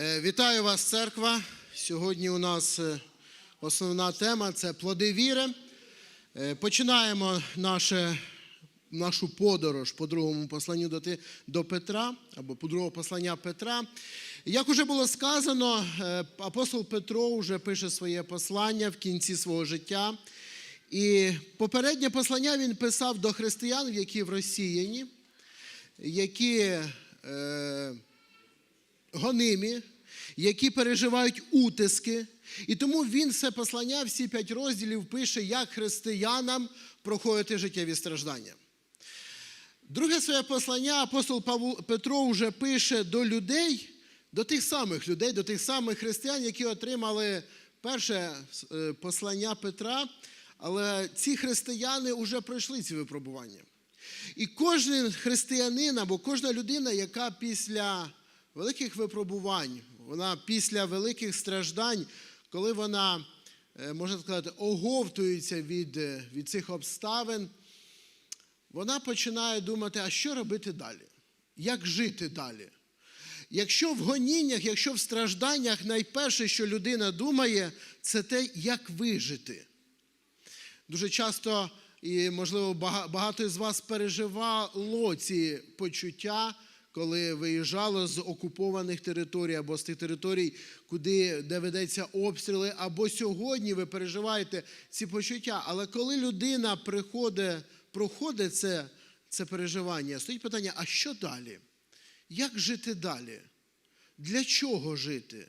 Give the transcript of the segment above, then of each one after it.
Е, Вітаю вас, церква. Сьогодні у нас е, основна тема це плоди віри. Е, Починаємо наше, нашу подорож по другому посланню до, до Петра або по другого послання Петра. Як уже було сказано, апостол Петро вже пише своє послання в кінці свого життя. І попереднє послання він писав до християн, які в розсіяні, які е, гонимі, які переживають утиски. І тому він все послання, всі п'ять розділів пише, як християнам проходити життєві страждання. Друге своє послання апостол Петро вже пише до людей, до тих самих людей, до тих самих християн, які отримали перше е, послання Петра, але ці християни вже пройшли ці випробування. І кожен християнин або кожна людина, яка після великих випробувань, вона після великих страждань, коли вона, е, можна сказати, оговтується від, е, від цих обставин, вона починає думати, а що робити далі? Як жити далі? Якщо в гоніннях, якщо в стражданнях найперше, що людина думає, це те, як вижити. Дуже часто, і, можливо, багато з вас переживало ці почуття, коли виїжджало з окупованих територій або з тих територій, куди де ведеться обстріли, або сьогодні ви переживаєте ці почуття. Але коли людина приходить, проходить це, це переживання, стоїть питання: а що далі? Як жити далі? Для чого жити?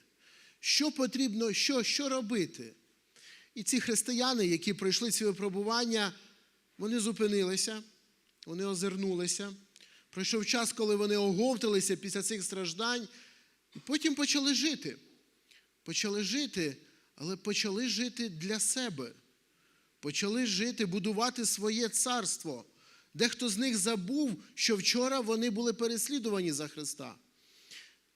Що потрібно, що, що робити? І ці християни, які пройшли ці випробування, вони зупинилися, вони озирнулися. Пройшов час, коли вони оговталися після цих страждань, і потім почали жити. Почали жити, але почали жити для себе. Почали жити, будувати своє царство. Дехто з них забув, що вчора вони були переслідувані за Христа.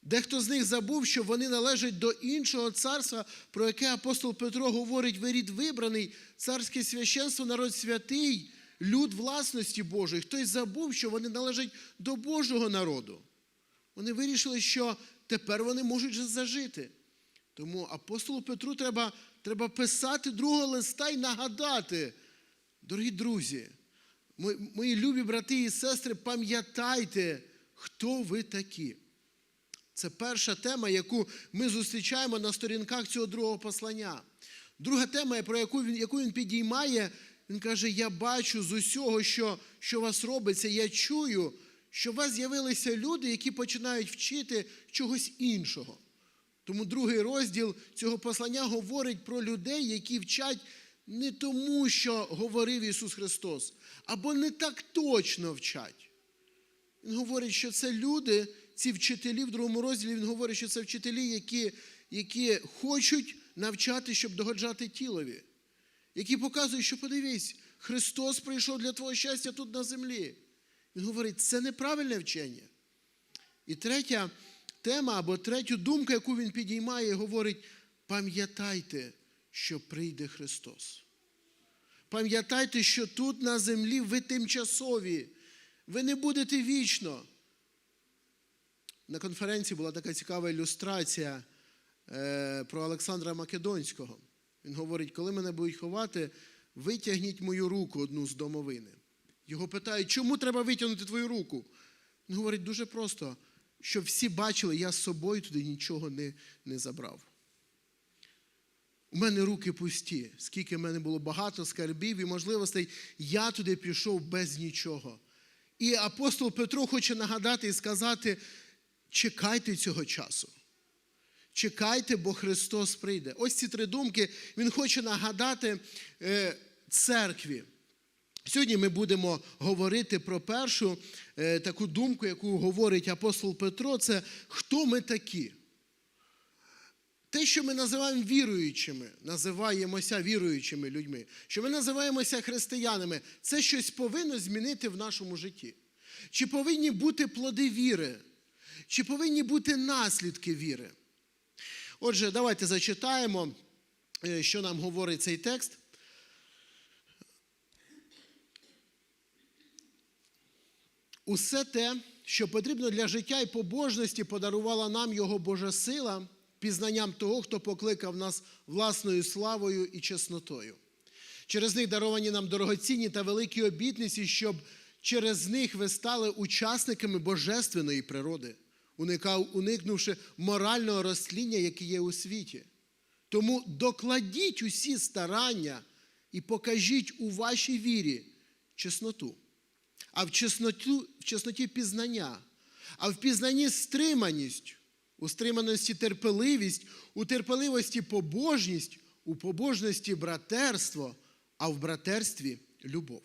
Дехто з них забув, що вони належать до іншого царства, про яке апостол Петро говорить: ви рід вибраний, царське священство, народ святий, люд власності Божої. Хтось забув, що вони належать до Божого народу. Вони вирішили, що тепер вони можуть зажити. Тому апостолу Петру треба, треба писати другого листа і нагадати, дорогі друзі, мої, любі брати і сестри, пам'ятайте, хто ви такі. Це перша тема, яку ми зустрічаємо на сторінках цього другого послання. Друга тема, про яку він, яку він підіймає, він каже: Я бачу з усього, що, що у вас робиться, я чую, що у вас з'явилися люди, які починають вчити чогось іншого. Тому другий розділ цього послання говорить про людей, які вчать не тому, що говорив Ісус Христос, або не так точно вчать. Він говорить, що це люди, ці вчителі в другому розділі, він говорить, що це вчителі, які, які хочуть навчати, щоб догоджати тілові, які показують, що подивись, Христос прийшов для твого щастя тут на землі. Він говорить, це неправильне вчення. І третя тема або третю думку, яку він підіймає, говорить: пам'ятайте, що прийде Христос. Пам'ятайте, що тут на землі ви тимчасові, ви не будете вічно. На конференції була така цікава ілюстрація е, про Олександра Македонського. Він говорить, коли мене будуть ховати, витягніть мою руку одну з домовини. Його питають, чому треба витягнути твою руку? Він говорить дуже просто, щоб всі бачили, я з собою туди нічого не, не забрав. У мене руки пусті, скільки в мене було багато скарбів і можливостей, я туди пішов без нічого. І апостол Петро хоче нагадати і сказати: чекайте цього часу. Чекайте, бо Христос прийде. Ось ці три думки Він хоче нагадати е, церкві. Сьогодні ми будемо говорити про першу е, таку думку, яку говорить апостол Петро, це хто ми такі. Те, що ми називаємо віруючими, називаємося віруючими людьми, що ми називаємося християнами, це щось повинно змінити в нашому житті. Чи повинні бути плоди віри, чи повинні бути наслідки віри? Отже, давайте зачитаємо, е, що нам говорить цей текст. Усе те, що потрібно для життя і побожності, подарувала нам Його Божа сила, пізнанням того, хто покликав нас власною славою і чеснотою. Через них даровані нам дорогоцінні та великі обітниці, щоб через них ви стали учасниками божественної природи, уникнувши морального розтління, яке є у світі. Тому докладіть усі старання і покажіть у вашій вірі чесноту, а в чесноту, в чесноті пізнання, а в пізнанні стриманість, у стриманості терпеливість, у терпеливості побожність, у побожності братерство, а в братерстві любов.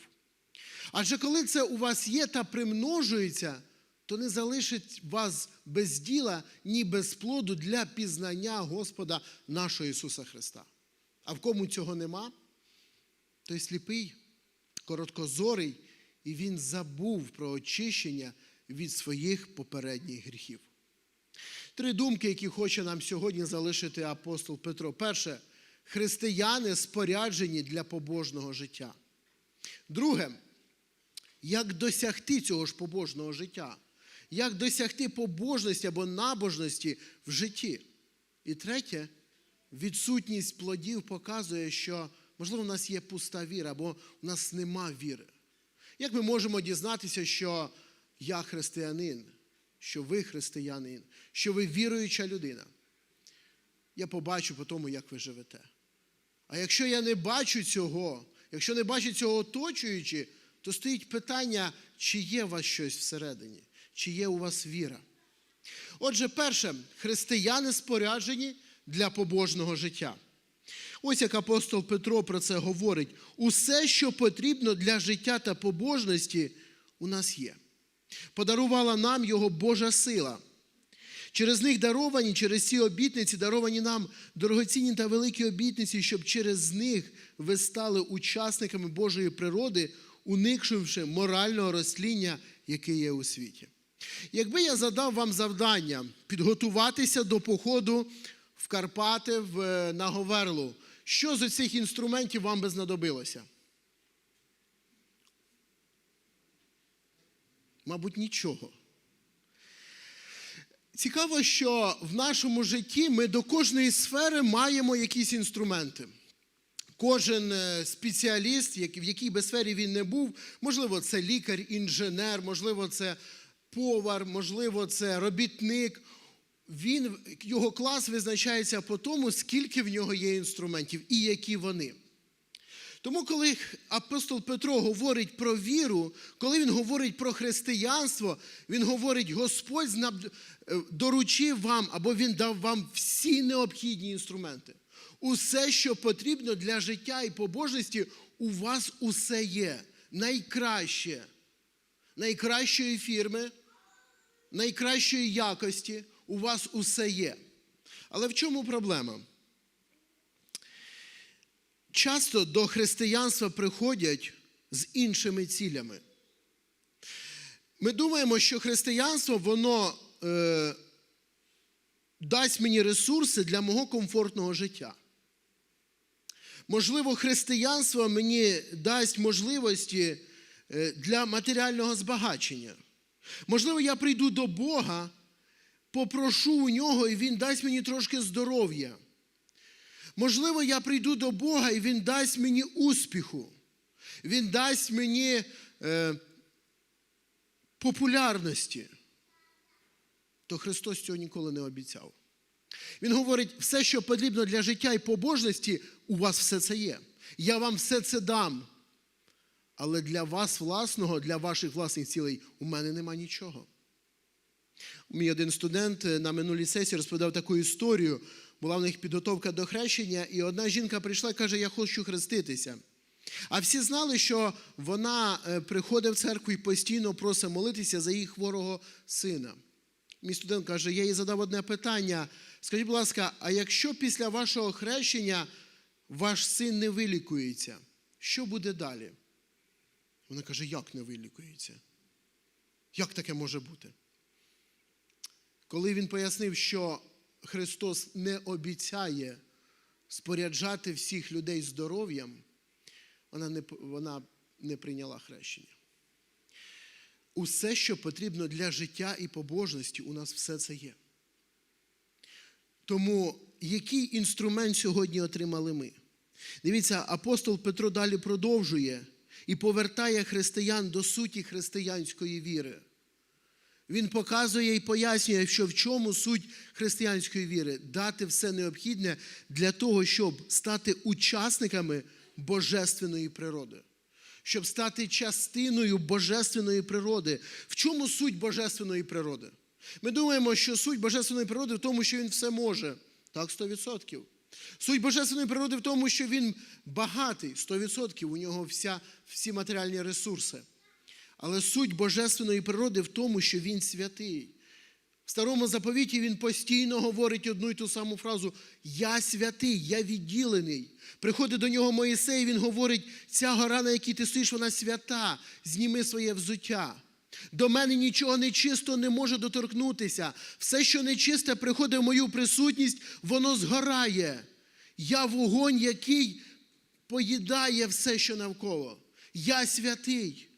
Адже коли це у вас є та примножується, то не залишить вас без діла, ні без плоду для пізнання Господа нашого Ісуса Христа. А в кому цього нема, той сліпий, короткозорий, і він забув про очищення від своїх попередніх гріхів. Три думки, які хоче нам сьогодні залишити апостол Петро. Перше, християни споряджені для побожного життя. Друге, як досягти цього ж побожного життя? Як досягти побожності або набожності в житті? І третє, відсутність плодів показує, що, можливо, у нас є пуста віра, або у нас нема віри. Як ми можемо дізнатися, що я християнин, що ви християнин, що ви віруюча людина? Я побачу по тому, як ви живете. А якщо я не бачу цього, якщо не бачу цього оточуючи, то стоїть питання, чи є у вас щось всередині, чи є у вас віра. Отже, перше, християни споряджені для побожного життя. Ось як апостол Петро про це говорить: усе, що потрібно для життя та побожності, у нас є. Подарувала нам його Божа сила. Через них даровані, через ці обітниці, даровані нам дорогоцінні та великі обітниці, щоб через них ви стали учасниками Божої природи, уникшивши морального розтління, яке є у світі. Якби я задав вам завдання підготуватися до походу в Карпати в, на Говерлу, що з цих інструментів вам би знадобилося? Мабуть, нічого. Цікаво, що в нашому житті ми до кожної сфери маємо якісь інструменти. Кожен е, спеціаліст, в якій би сфері він не був, можливо, це лікар, інженер, можливо, це повар, можливо, це робітник. Він, його клас визначається по тому, скільки в нього є інструментів і які вони. Тому, коли апостол Петро говорить про віру, коли він говорить про християнство, він говорить, Господь е, доручив вам або Він дав вам всі необхідні інструменти. Усе, що потрібно для життя і побожності, у вас усе є. Найкраще, найкращої фірми, найкращої якості у вас усе є. Але в чому проблема? часто до християнства приходять з іншими цілями. Ми думаємо, що християнство воно е, дасть мені ресурси для мого комфортного життя. Можливо, християнство мені дасть можливості для матеріального збагачення. Можливо, я прийду до Бога, попрошу у нього, і Він дасть мені трошки здоров'я. Можливо, я прийду до Бога і Він дасть мені успіху. Він дасть мені е, популярності. То Христос цього ніколи не обіцяв. Він говорить, все, що потрібно для життя і побожності, у вас все це є. Я вам все це дам. Але для вас власного, для ваших власних цілей, у мене нема нічого. Мій один студент е, на минулій сесії розповідав таку історію. Була в них підготовка до хрещення, і одна жінка прийшла і каже: Я хочу хреститися. А всі знали, що вона е, приходить в церкву і постійно просить молитися за їх хворого сина. Мій студент каже: я їй задав одне питання. Скажіть, будь ласка, а якщо після вашого хрещення ваш син не вилікується, що буде далі? Вона каже: як не вилікується? Як таке може бути? Коли він пояснив, що Христос не обіцяє споряджати всіх людей здоров'ям, вона не, вона не прийняла хрещення. усе, що потрібно для життя і побожності, у нас все це є. Тому який інструмент сьогодні отримали ми? Дивіться, апостол Петро далі продовжує і повертає християн до суті християнської віри. Він показує і пояснює, що в чому суть християнської віри дати все необхідне для того, щоб стати учасниками божественної природи, щоб стати частиною божественної природи. В чому суть божественної природи? Ми думаємо, що суть божественної природи в тому, що він все може. Так, 100%. Суть божественної природи в тому, що він багатий, 100%. У нього вся, всі матеріальні ресурси. Але суть божественної природи в тому, що він святий. В старому заповіті він постійно говорить одну й ту саму фразу: Я святий, я відділений. Приходить до нього Моїсей, він говорить: ця гора, на якій ти стоїш, вона свята, зніми своє взуття. До мене нічого нечисто не може доторкнутися. Все, що нечисте, приходить в мою присутність, воно згорає. Я вогонь, який поїдає все, що навколо. Я святий.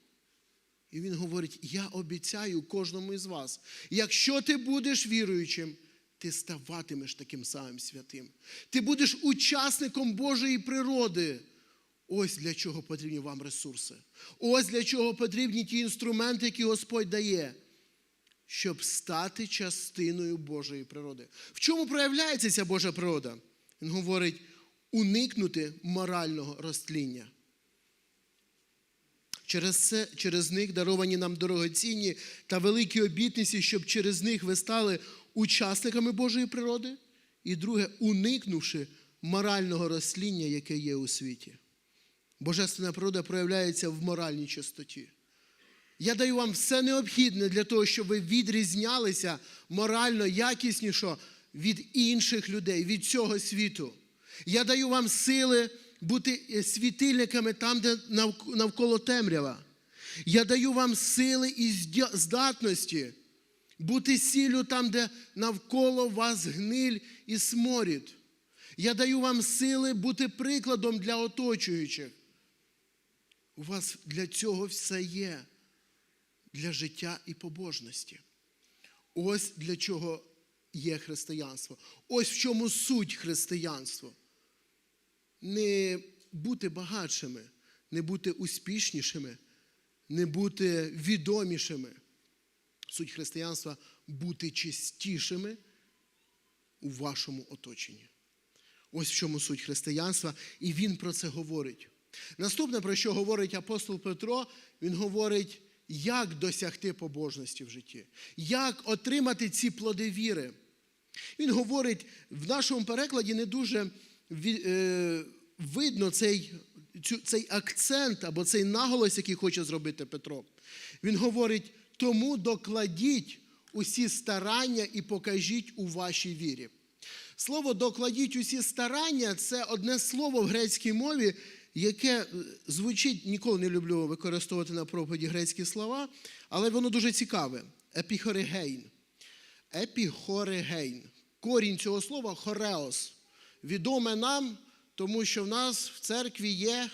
І він говорить: я обіцяю кожному із вас, якщо ти будеш віруючим, ти ставатимеш таким самим святим. Ти будеш учасником Божої природи. Ось для чого потрібні вам ресурси. Ось для чого потрібні ті інструменти, які Господь дає, щоб стати частиною Божої природи. В чому проявляється ця Божа природа? Він говорить: уникнути морального розтління. Через це, через них даровані нам дорогоцінні та великі обітниці, щоб через них ви стали учасниками Божої природи. І друге, уникнувши морального розсління, яке є у світі. Божественна природа проявляється в моральній чистоті. Я даю вам все необхідне для того, щоб ви відрізнялися морально якісніше від інших людей, від цього світу. Я даю вам сили бути світильниками там, де навколо темрява. Я даю вам сили і здатності бути сіллю там, де навколо вас гниль і сморід. Я даю вам сили бути прикладом для оточуючих. У вас для цього все є, для життя і побожності. Ось для чого є християнство. Ось в чому суть християнства не бути багатшими, не бути успішнішими, не бути відомішими. Суть християнства бути чистішими у вашому оточенні. Ось в чому суть християнства, і він про це говорить. Наступне, про що говорить апостол Петро, він говорить, як досягти побожності в житті, як отримати ці плоди віри. Він говорить, в нашому перекладі не дуже Е, видно цей цей акцент або цей наголос, який хоче зробити Петро. Він говорить: тому докладіть усі старання і покажіть у вашій вірі. Слово докладіть усі старання це одне слово в грецькій мові, яке е, звучить, ніколи не люблю використовувати на проповіді грецькі слова, але воно дуже цікаве. Епіхорегейн. Епіхорегейн. Корінь цього слова хореос відоме нам, тому що в нас в церкві є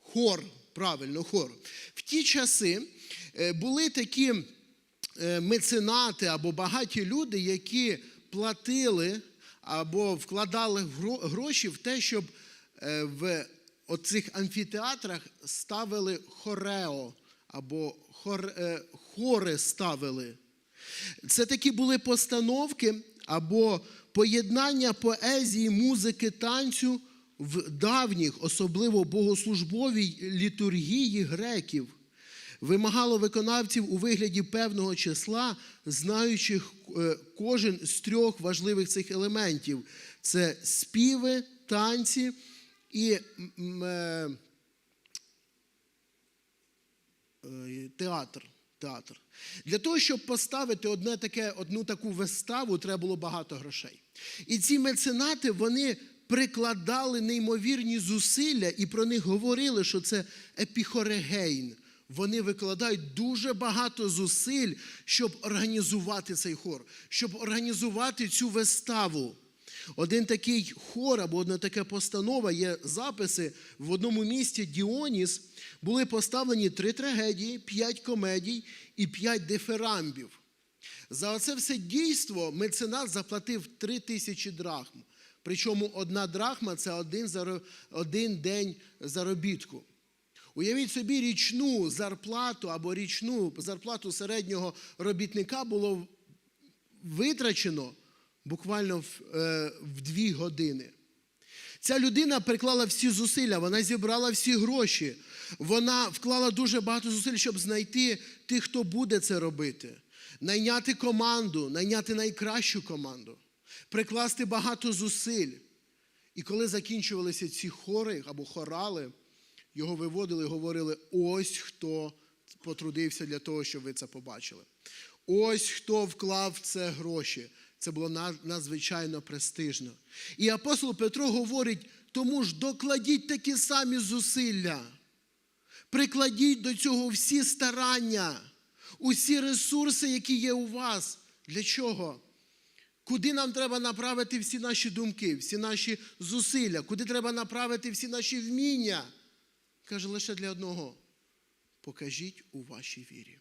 хор, правильно, хор. В ті часи е, були такі е, меценати або багаті люди, які платили або вкладали гроші в те, щоб в оцих амфітеатрах ставили хорео або хор, хори ставили. Це такі були постановки або поєднання поезії, музики, танцю в давніх, особливо богослужбовій літургії греків, вимагало виконавців у вигляді певного числа, знаючих е, кожен з трьох важливих цих елементів: це співи, танці і е, е, театр театр. Для того, щоб поставити одне таке, одну таку виставу, треба було багато грошей. І ці меценати вони прикладали неймовірні зусилля і про них говорили, що це епіхорегейн. Вони викладають дуже багато зусиль, щоб організувати цей хор, щоб організувати цю виставу. Один такий хор або одна така постанова є записи в одному місті Діоніс були поставлені три трагедії, п'ять комедій і п'ять дифирамбів. За це все дійство меценат заплатив три тисячі драхм. Причому одна драхма це один, заро- один день заробітку. Уявіть собі, річну зарплату або річну зарплату середнього робітника було витрачено буквально в, е, в дві години. Ця людина приклала всі зусилля, вона зібрала всі гроші, вона вклала дуже багато зусиль, щоб знайти тих, хто буде це робити, найняти команду, найняти найкращу команду, прикласти багато зусиль. І коли закінчувалися ці хори або хорали, його виводили і говорили: ось хто потрудився для того, щоб ви це побачили. Ось хто вклав в це гроші. Це було надзвичайно престижно. І апостол Петро говорить: тому ж докладіть такі самі зусилля. Прикладіть до цього всі старання, усі ресурси, які є у вас. Для чого? Куди нам треба направити всі наші думки, всі наші зусилля, куди треба направити всі наші вміння? Каже лише для одного. Покажіть у вашій вірі.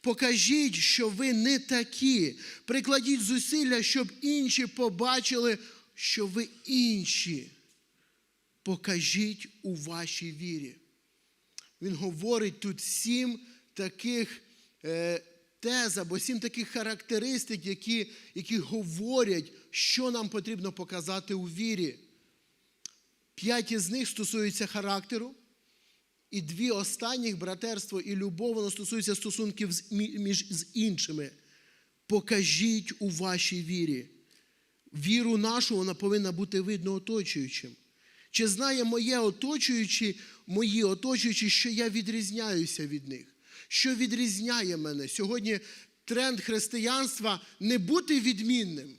Покажіть, що ви не такі. Прикладіть зусилля, щоб інші побачили, що ви інші. Покажіть у вашій вірі. Він говорить тут сім таких е, тез або сім таких характеристик, які, які говорять, що нам потрібно показати у вірі. П'ять із них стосуються характеру, і дві останніх братерство і любов, воно стосується стосунків з, між з іншими. Покажіть у вашій вірі. Віру нашу вона повинна бути видно оточуючим. Чи знає моє оточуючі, мої оточуючі, що я відрізняюся від них? Що відрізняє мене? Сьогодні тренд християнства не бути відмінним.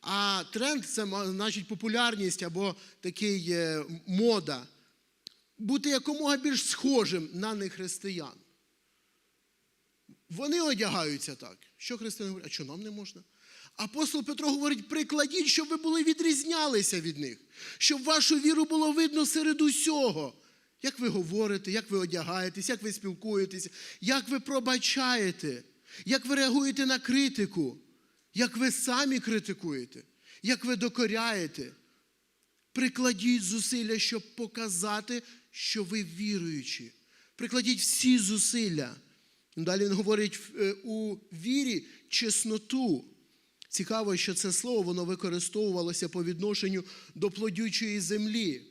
А тренд це значить популярність або такий е, мода. Бути якомога більш схожим на нехристиян. Вони одягаються так. Що християни говорять, а що нам не можна? Апостол Петро говорить: прикладіть, щоб ви були відрізнялися від них, щоб вашу віру було видно серед усього. Як ви говорите, як ви одягаєтесь, як ви спілкуєтеся, як ви пробачаєте, як ви реагуєте на критику, як ви самі критикуєте, як ви докоряєте. Прикладіть зусилля, щоб показати, що ви віруючі. Прикладіть всі зусилля. Далі він говорить е, у вірі чесноту. Цікаво, що це слово воно використовувалося по відношенню до плодючої землі.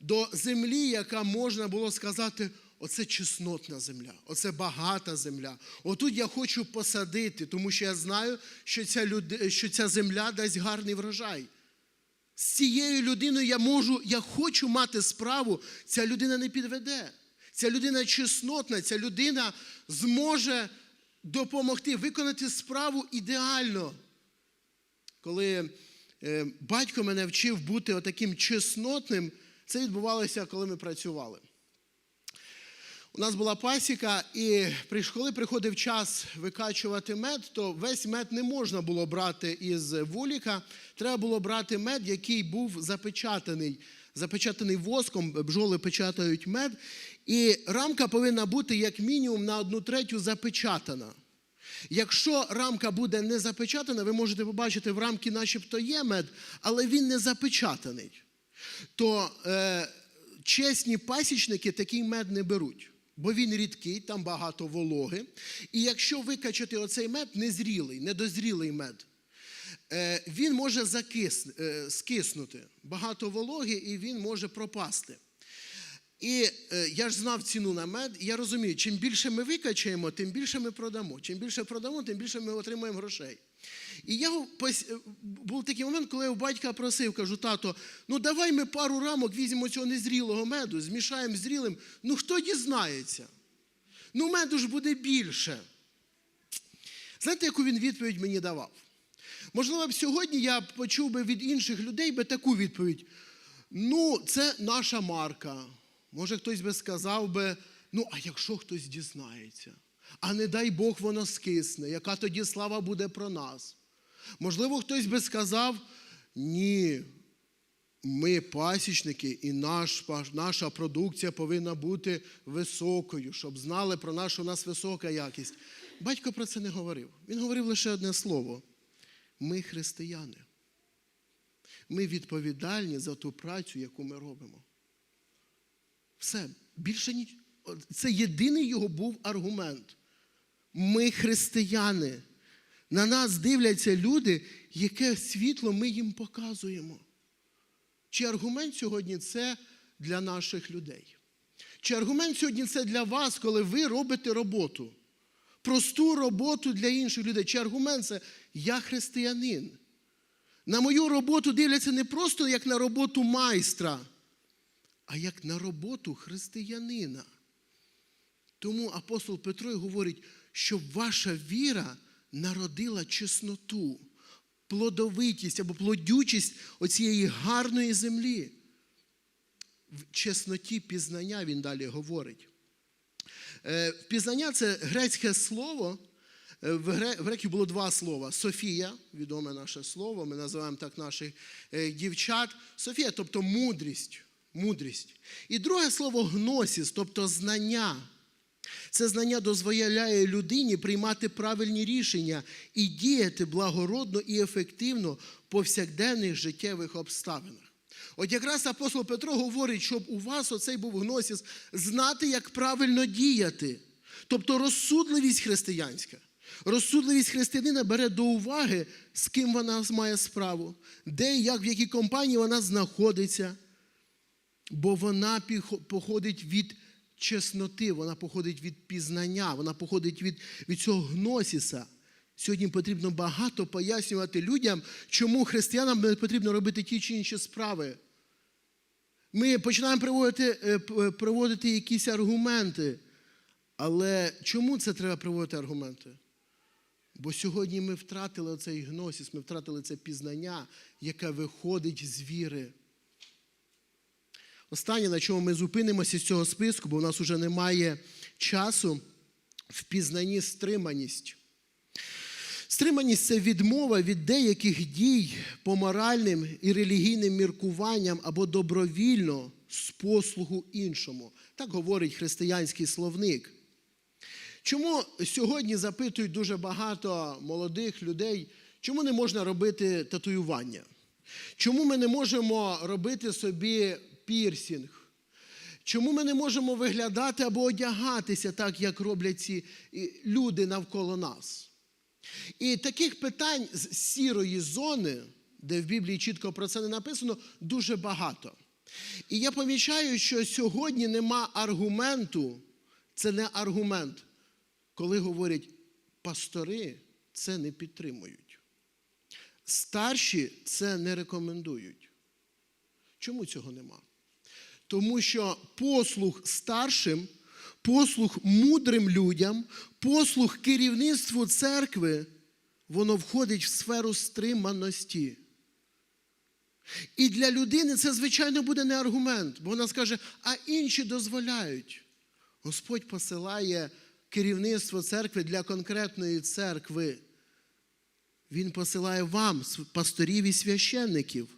До землі, яка можна було сказати, оце чеснотна земля, оце багата земля. Отут я хочу посадити, тому що я знаю, що ця, люд... що ця земля дасть гарний врожай. З цією людиною я можу, я хочу мати справу, ця людина не підведе. Ця людина чеснотна, ця людина зможе допомогти виконати справу ідеально. Коли е, батько мене вчив бути отаким чеснотним, це відбувалося, коли ми працювали. У нас була пасіка, і коли приходив час викачувати мед, то весь мед не можна було брати із вуліка. Треба було брати мед, який був запечатаний, запечатаний воском, бджоли печатають мед. І рамка повинна бути як мінімум на одну третю запечатана. Якщо рамка буде не запечатана, ви можете побачити, в рамці начебто є мед, але він не запечатаний. То е, чесні пасічники такий мед не беруть, бо він рідкий, там багато вологи. І якщо викачати оцей мед, незрілий, недозрілий мед, е, він може закис, е, скиснути. Багато вологи, і він може пропасти. І е, я ж знав ціну на мед, і я розумію, чим більше ми викачаємо, тим більше ми продамо. Чим більше продамо, тим більше ми отримаємо грошей. І я е, був такий момент, коли я у батька просив, кажу, тато, ну давай ми пару рамок візьмемо цього незрілого меду, змішаємо зрілим. Ну хто дізнається? Ну, меду ж буде більше. Знаєте, яку він відповідь мені давав? Можливо, б сьогодні я почув би від інших людей би таку відповідь. Ну, це наша марка. Може, хтось би сказав би, ну, а якщо хтось дізнається, а не дай Бог воно скисне, яка тоді слава буде про нас? Можливо, хтось би сказав, ні, ми пасічники, і наш, наша продукція повинна бути високою, щоб знали про що у нас висока якість. Батько про це не говорив. Він говорив лише одне слово: ми християни. Ми відповідальні за ту працю, яку ми робимо. Все, більше ніч. Це єдиний його був аргумент. Ми християни. На нас дивляться люди, яке світло ми їм показуємо. Чи аргумент сьогодні це для наших людей? Чи аргумент сьогодні це для вас, коли ви робите роботу? Просту роботу для інших людей. Чи аргумент це я християнин? На мою роботу дивляться не просто як на роботу майстра, а як на роботу християнина. Тому апостол Петро говорить, щоб ваша віра народила чесноту, плодовитість або плодючість оцієї гарної землі. В чесноті пізнання він далі говорить. Е, Пізнання це грецьке слово. Е, В гре- греків було два слова: Софія, відоме наше слово, ми називаємо так наших е, дівчат. Софія, тобто мудрість. мудрість. І друге слово гносіс, тобто знання. Це знання дозволяє людині приймати правильні рішення і діяти благородно і ефективно в повсякденних життєвих обставинах. От якраз апостол Петро говорить, щоб у вас оцей був гносіс, знати, як правильно діяти. Тобто розсудливість християнська. Розсудливість християнина бере до уваги, з ким вона має справу, де і як, в якій компанії вона знаходиться, бо вона походить від чесноти, вона походить від пізнання, вона походить від, від цього гносіса. Сьогодні потрібно багато пояснювати людям, чому християнам не потрібно робити ті чи інші справи. Ми починаємо приводити, е, е, приводити якісь аргументи. Але чому це треба приводити аргументи? Бо сьогодні ми втратили цей гносіс, ми втратили це пізнання, яке виходить з віри. Останнє, на чому ми зупинимося з цього списку, бо в нас вже немає часу, в пізнанні стриманість. Стриманість це відмова від деяких дій по моральним і релігійним міркуванням або добровільно з послугу іншому. Так говорить християнський словник. Чому сьогодні запитують дуже багато молодих людей, чому не можна робити татуювання? Чому ми не можемо робити собі пірсінг? Чому ми не можемо виглядати або одягатися так, як роблять ці люди навколо нас? І таких питань з сірої зони, де в Біблії чітко про це не написано, дуже багато. І я помічаю, що сьогодні нема аргументу, це не аргумент, коли говорять пастори це не підтримують. Старші це не рекомендують. Чому цього нема? Тому що послуг старшим, послуг мудрим людям, послуг керівництву церкви, воно входить в сферу стриманості. І для людини це, звичайно, буде не аргумент, бо вона скаже, а інші дозволяють. Господь посилає керівництво церкви для конкретної церкви. Він посилає вам, пасторів і священників.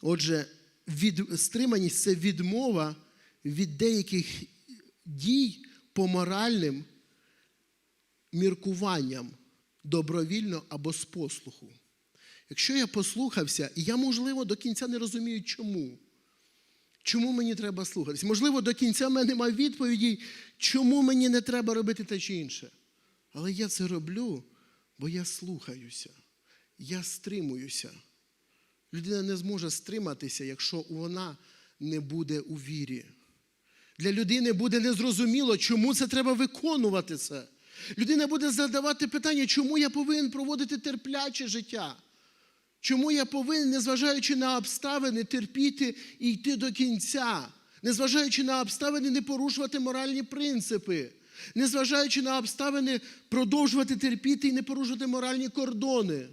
Отже, від, стриманість це відмова від деяких дій по моральним міркуванням добровільно або з послуху. Якщо я послухався, і я, можливо, до кінця не розумію, чому. Чому мені треба слухатись? Можливо, до кінця в мене немає відповіді, чому мені не треба робити те чи інше. Але я це роблю, бо я слухаюся, я стримуюся. Людина не зможе стриматися, якщо вона не буде у вірі. Для людини буде незрозуміло, чому це треба виконувати це. Людина буде задавати питання, чому я повинен проводити терпляче життя. Чому я повинен, незважаючи на обставини, терпіти і йти до кінця, незважаючи на обставини, не порушувати моральні принципи, незважаючи на обставини, продовжувати терпіти і не порушувати моральні кордони.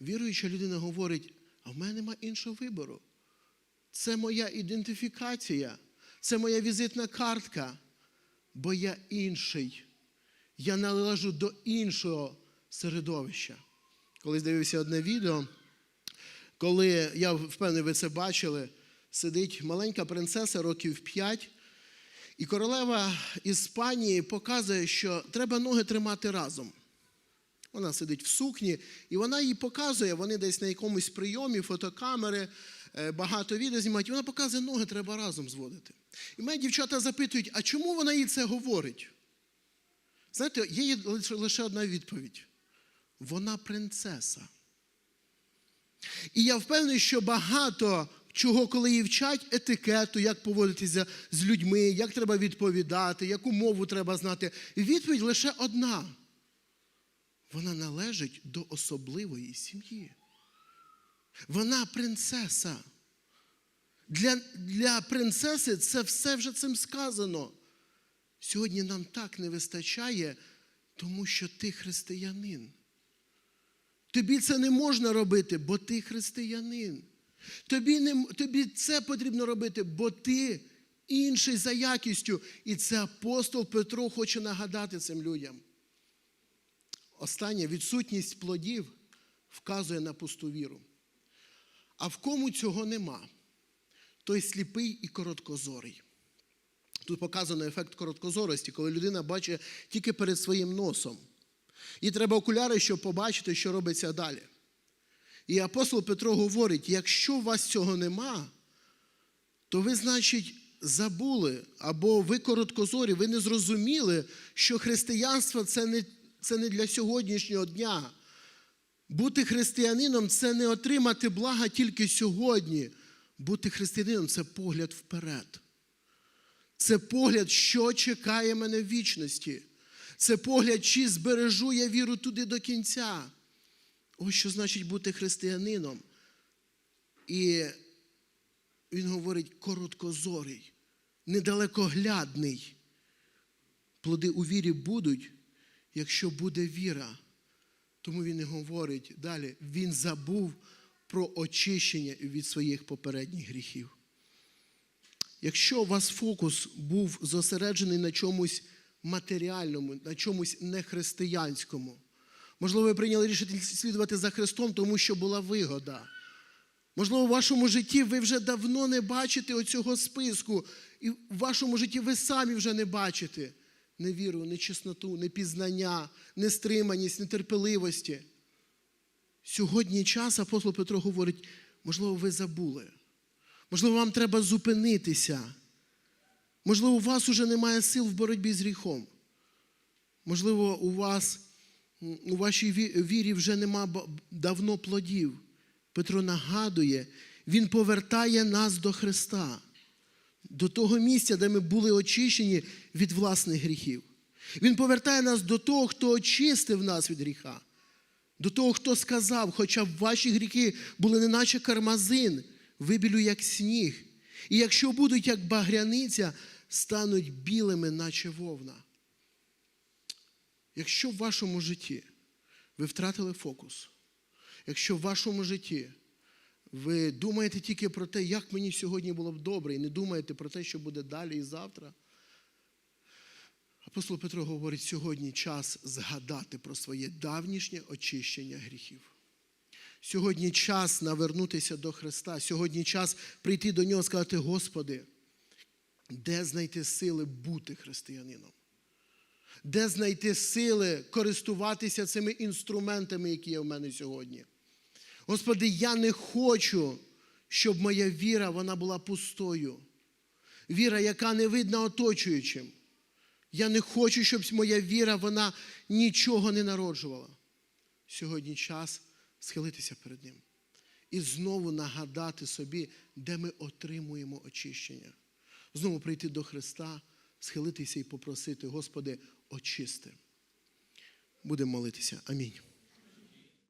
Віруюча людина говорить, а в мене нема іншого вибору. Це моя ідентифікація, це моя візитна картка, бо я інший. Я належу до іншого середовища. колись дивився одне відео, коли я впевнений, ви це бачили, сидить маленька принцеса років 5, і королева Іспанії показує, що треба ноги тримати разом. Вона сидить в сукні, і вона їй показує, вони десь на якомусь прийомі, фотокамери, е, багато відео знімають, вона показує, ноги треба разом зводити. І мене дівчата запитують, а чому вона їй це говорить? Знаєте, є лише одна відповідь. Вона принцеса. І я впевнений, що багато чого, коли її вчать етикету, як поводитися з людьми, як треба відповідати, яку мову треба знати. Відповідь лише одна. Вона належить до особливої сім'ї. Вона принцеса. Для, для принцеси це все вже цим сказано. Сьогодні нам так не вистачає, тому що ти християнин. Тобі це не можна робити, бо ти християнин. Тобі, не, тобі це потрібно робити, бо ти інший за якістю. І це апостол Петро хоче нагадати цим людям. Останнє відсутність плодів вказує на пусту віру. А в кому цього нема, той сліпий і короткозорий. Тут показано ефект короткозорості, коли людина бачить тільки перед своїм носом. І треба окуляри, щоб побачити, що робиться далі. І апостол Петро говорить: якщо у вас цього нема, то ви, значить, забули, або ви короткозорі, ви не зрозуміли, що християнство це не, це не для сьогоднішнього дня. Бути християнином це не отримати блага тільки сьогодні. Бути християнином це погляд вперед. Це погляд, що чекає мене в вічності. Це погляд, чи збережу я віру туди до кінця. Ось що значить бути християнином. І він говорить короткозорий, недалекоглядний. Плоди у вірі будуть, якщо буде віра. Тому він і говорить далі, він забув про очищення від своїх попередніх гріхів. Якщо у вас фокус був зосереджений на чомусь матеріальному, на чомусь нехристиянському, можливо, ви прийняли рішення слідувати за Христом, тому що була вигода. Можливо, в вашому житті ви вже давно не бачите оцього списку, і в вашому житті ви самі вже не бачите невіру, нечесноту, непізнання, нестриманість, нетерпеливості. Сьогодні час апостол Петро говорить, можливо, ви забули. Можливо, вам треба зупинитися. Можливо, у вас уже немає сил в боротьбі з гріхом. Можливо, у вас у вашій вірі вже нема давно плодів. Петро нагадує, він повертає нас до Христа, до того місця, де ми були очищені від власних гріхів. Він повертає нас до того, хто очистив нас від гріха, до того, хто сказав, хоча б ваші гріхи були неначе кармазин, вибілю, як сніг. І якщо будуть як багряниця, стануть білими, наче вовна. Якщо в вашому житті ви втратили фокус, якщо в вашому житті ви думаєте тільки про те, як мені сьогодні було б добре, і не думаєте про те, що буде далі і завтра, апостол Петро говорить, сьогодні час згадати про своє давнішнє очищення гріхів. Сьогодні час навернутися до Христа. Сьогодні час прийти до Нього і сказати, Господи, де знайти сили бути християнином? Де знайти сили користуватися цими інструментами, які є в мене сьогодні? Господи, я не хочу, щоб моя віра вона була пустою. Віра, яка не видна оточуючим. Я не хочу, щоб моя віра вона нічого не народжувала. Сьогодні час схилитися перед Ним і знову нагадати собі, де ми отримуємо очищення. Знову прийти до Христа, схилитися і попросити, Господи, очисти. Будемо молитися. Амінь.